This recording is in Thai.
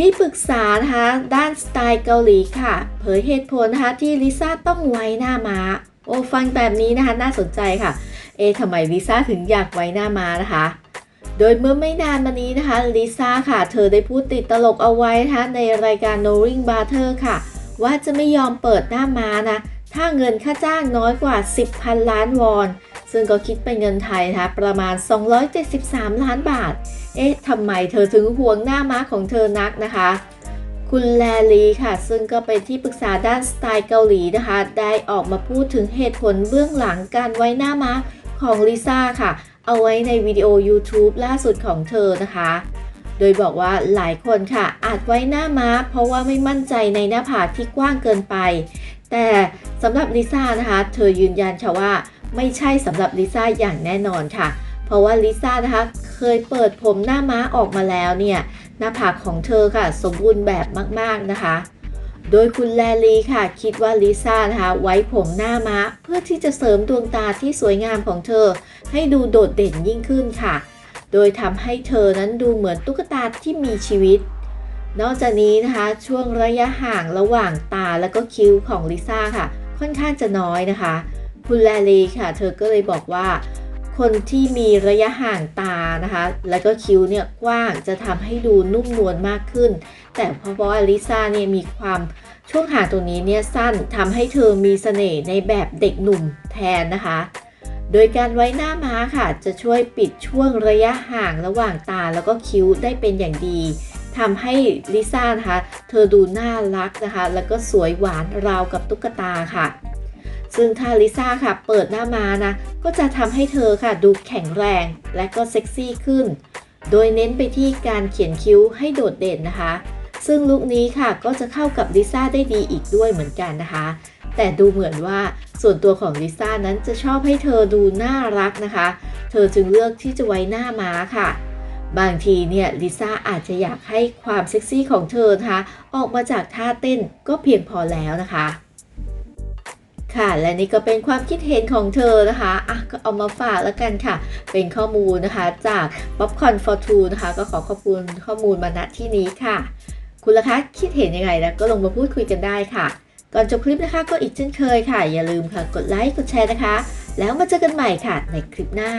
ที่ปรึกษานะคะด้านสไตล์เกาหลีค่ะ เผยเหตุผลนะคะที่ลิซ่าต้องไว้หน้าม้าโอ้ฟังแบบนี้นะคะน่าสนใจค่ะ เอ๊ะทำไมลิซ่าถึงอยากไว้หน้าม้านะคะ โดยเมื่อไม่นานมานี้นะคะลิซ่าค่ะ เธอได้พูดติดตลกเอาไว้นะคะในรายการ Knowing Butter ค่ะ ว่าจะไม่ยอมเปิดหน้าม้านะ ถ้าเงินค่าจ้างน้อยกว่า 10พันล้านวอน ซึ่งก็คิดเป็นเงินไทยนะคะประมาณ 273 ล้านบาท เอ๊ะทำไมเธอถึงห่วงหน้าม้าของเธอนักนะคะ คุณแลลีค่ะ ซึ่งก็เป็นที่ปรึกษาด้านสไตล์เกาหลีนะคะ ได้ออกมาพูดถึงเหตุผลเบื้องหลังการไว้หน้าม้าของลิซ่าค่ะ เอาไว้ในวิดีโอ YouTube ล่าสุดของเธอนะคะโดยบอกว่าหลายคนค่ะ อาจไว้หน้าม้า เพราะว่าไม่มั่นใจในหน้าผากที่กว้างเกินไป แต่สำหรับลิซ่านะคะ เธอยืนยันค่ะว่า ไม่ใช่สำหรับลิซ่าอย่างแน่นอนค่ะ เพราะว่าลิซ่านะคะเคยเปิดผมหน้าม้าออกมาแล้วเนี่ยหน้าผากของเธอค่ะ สมบูรณ์แบบมากๆนะคะโดยคุณแลลีค่ะ คิดว่าลิซ่านะคะไว้ผมหน้าม้า เพื่อที่จะเสริมดวงตาที่สวยงามของเธอ ให้ดูโดดเด่นยิ่งขึ้นค่ะ โดยทำให้เธอนั้นดูเหมือนตุ๊กตาที่มีชีวิต นอกจากนี้นะคะ ช่วงระยะห่างระหว่างตาแล้วก็คิ้วของลิซ่าค่ะ ค่อนข้างจะน้อยนะคะ คุณแลลีค่ะ เธอก็เลยบอกว่า คนที่มีระยะห่างตานะคะ แล้วก็คิ้วเนี่ยกว้างจะทำให้ดูนุ่มนวลมากขึ้น แต่เพราะว่าลิซ่าเนี่ยมีความช่วงห่างตรงนี้เนี่ยสั้นทำให้เธอมีเสน่ห์ในแบบเด็กหนุ่มแทนนะคะ โดยการไว้หน้าม้าค่ะ จะช่วยปิดช่วงระยะห่างระหว่างตาแล้วก็คิ้วได้เป็นอย่างดีทำให้ลิซ่านะคะ เธอดูน่ารักนะคะ แล้วก็สวยหวานราวกับตุ๊กตาค่ะ ซึ่งถ้าลิซ่าค่ะเปิดหน้ามานะ ก็จะทำให้เธอค่ะดูแข็งแรงและก็เซ็กซี่ขึ้น โดยเน้นไปที่การเขียนคิ้วให้โดดเด่นนะคะ ซึ่งลุคนี้ค่ะก็จะเข้ากับลิซ่าได้ดีอีกด้วยเหมือนกันนะคะ แต่ดูเหมือนว่าส่วนตัวของลิซ่านั้นจะชอบให้เธอดูน่ารักนะคะ เธอจึงเลือกที่จะไว้หน้าม้าค่ะบางทีเนี่ยลิซ่าอาจจะอยากให้ความเซ็กซี่ของเธอนะคะ ออกมาจากท่าเต้นก็เพียงพอแล้วนะคะ ค่ะ และนี่ก็เป็นความคิดเห็นของเธอนะคะอะก็เอามาฝากแล้วกันค่ะ เป็นข้อมูลนะคะจาก Popcorn for Two นะคะ ก็ขอขอบคุณข้อมูลมาณที่นี้ค่ะ คุณล่ะคะคิดเห็นยังไงนะก็ลงมาพูดคุยกันได้ค่ะ ก่อนจบคลิปนะคะ ก็อีกเช่นเคยค่ะ อย่าลืมค่ะกดไลค์กดแชร์นะคะ แล้วมาเจอกันใหม่ค่ะในคลิปหน้า